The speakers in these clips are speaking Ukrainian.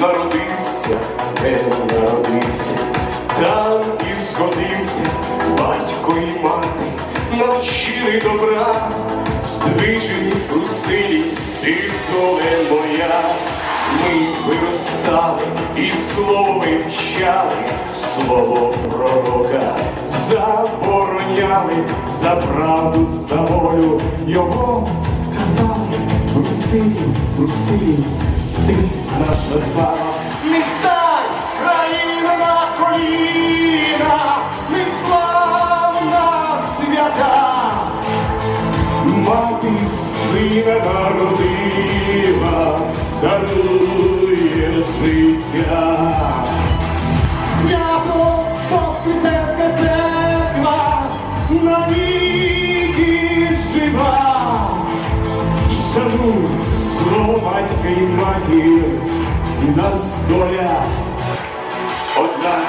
народився, де народився, там і згодився батько і мати, навчили добра, здвижені у силі, ти доле моя. Ми виростали і слово вивчали, слово пророка. Забороняли за правду, за волю його сказали. Русині, Русині, ти наша слава. Не стань, країна на коліна, не славна свята. Мати сина народила, дарує життя. Свято Воскресенська церква навіки батька і матір, нас доля одна.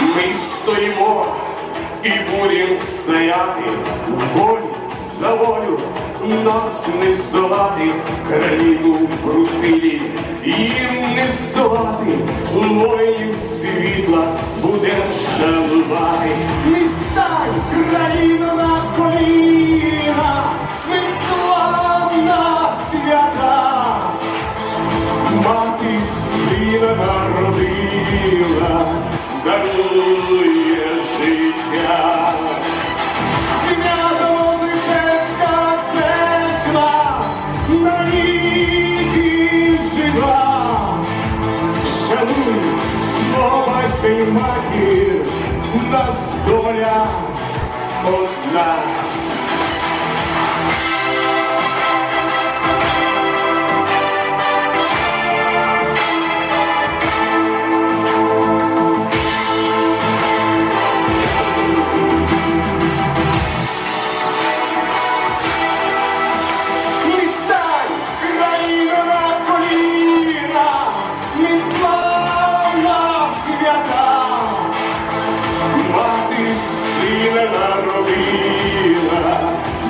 Ми стоїмо і будем стояти в волі за волю, Нас не здолати, країну прусилі, їм не здолати, воїнів світла будем шанувати. Не стань країна на коліна, ми славна свята. Мати сина народила, дарує матір, нас доля одна.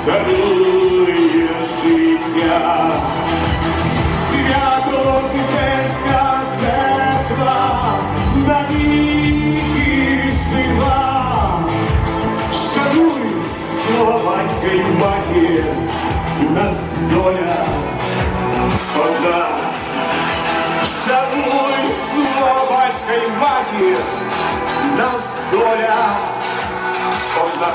дарує життя. Свято Фіжеська церква навіки жива. Шануй батька й матір, у нас доля одна. Шануй слово батька й матір, нас доля одна.